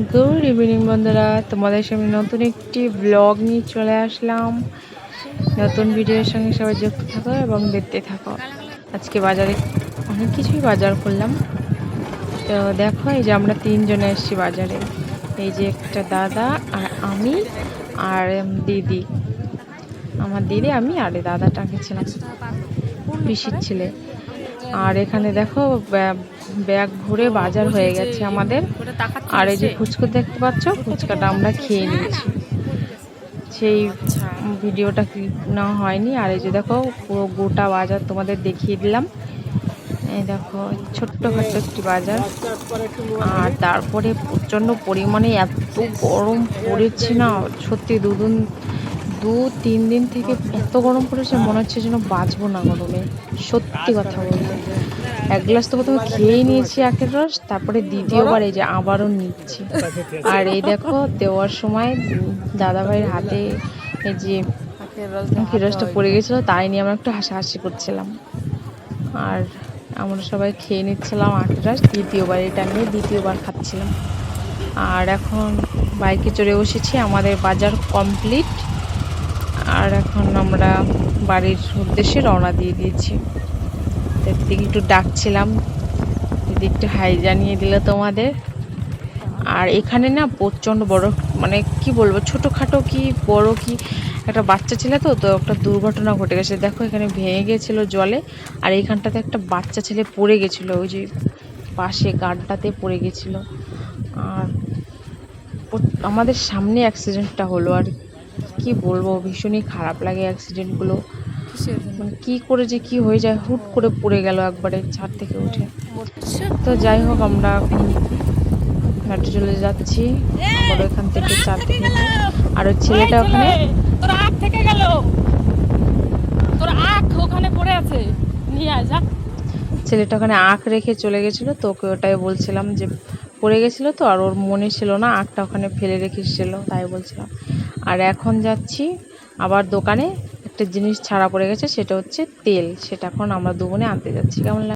Good evening বন্ধুরা, তোমাদের সামনে নতুন একটি ব্লগ নিয়ে চলে আসলাম। নতুন ভিডিওর সঙ্গে সবাই যুক্ত থাকো এবং দেখতে থাকো। আজকে বাজারে অনেক কিছুই বাজার করলাম। তো দেখো, এই যে আমরা তিনজনে এসেছি বাজারে। এই যে একটা দাদা আর আমি আর দিদি। আমার দিদি, আমি আর এই দাদাটা গেছিলাম পিসির ছেলে। আর এখানে দেখো, ব্যা- ব্যাগ ভরে বাজার হয়ে গেছে আমাদের। আর এই যে ফুচকা দেখতে পাচ্ছ, ফুচকাটা আমরা খেয়ে নিয়েছি। সেই ভিডিওটা ক্লিপ না হয়নি। আর এই যে দেখো, পুরো গোটা বাজার তোমাদের দেখিয়ে দিলাম। এই দেখো ছোট্টখাট্ট একটি বাজার। আর তারপরে প্রচণ্ড পরিমাণে এত গরম পড়েছে না, সত্যি দুদিন দু, তিন দিন থেকে এত গরম পড়েছে, মনে হচ্ছে যেন বাঁচবো না গরমে। সত্যি কথা বলতে। এক গ্লাস তো প্রথমে খেয়েই নিয়েছি আখের রস, তারপরে দ্বিতীয়বার এই যে আবারও নিচ্ছি। আর এই দেখো, দেওয়ার সময় দাদা ভাইয়ের হাতে এই যে আখের রসটা পড়ে গেছিল, তাই নিয়ে আমরা একটু হাসাহাসি করছিলাম। আর আমরা সবাই খেয়ে নিচ্ছিলাম আখের রস, দ্বিতীয়বার এটা নিয়ে দ্বিতীয়বার খাচ্ছিলাম। আর এখন বাইকে চড়ে বসেছি, আমাদের বাজার কমপ্লিট। আর এখন আমরা বাড়ির উদ্দেশ্যে রওনা দিয়ে দিয়েছি। দিকে একটু ডাকছিলাম দিদি একটু হাই জানিয়ে দিল তোমাদের। আর এখানে না প্রচণ্ড বড় মানে কি বলব, ছোটোখাটো কি বড় কি, একটা বাচ্চা ছেলে তো তো একটা দুর্ঘটনা ঘটে গেছে। দেখো, এখানে ভেঙে গেছিল জলে, আর এইখানটাতে একটা বাচ্চা ছেলে পড়ে গেছিল, ওই যে পাশে গাড্ডাতে পড়ে গেছিল। আর আমাদের সামনে অ্যাক্সিডেন্টটা হলো, আর কি বলব ভীষণই খারাপ লাগে অ্যাক্সিডেন্টগুলো মানে কি করে যে কি হয়ে যায় হুট করে পড়ে গেল একবারে ছাদ থেকে উঠে। তো যাই হোক আমরা এখন হাঁটে চলে যাচ্ছি। আবার এখান থেকে চার থেকে আর ওই ছেলেটা ওখানে? তোর আখ থেকে গেল। তোর আখ ওখানে পড়ে আছে। নিয়ে আয় যা। ছেলেটা ওখানে আঁক রেখে চলে গেছিল তোকে ওটাই বলছিলাম যে পড়ে গেছিল তো, আর ওর মনে ছিল না আঁকটা ওখানে ফেলে রেখে এসেছিল তাই বলছিলাম। আর এখন যাচ্ছি আবার দোকানে, একটা জিনিস ছাড়া পড়ে গেছে, সেটা হচ্ছে তেল, সেটা এখন আমরা দুবনে আনতে যাচ্ছি। কেমন লাগে?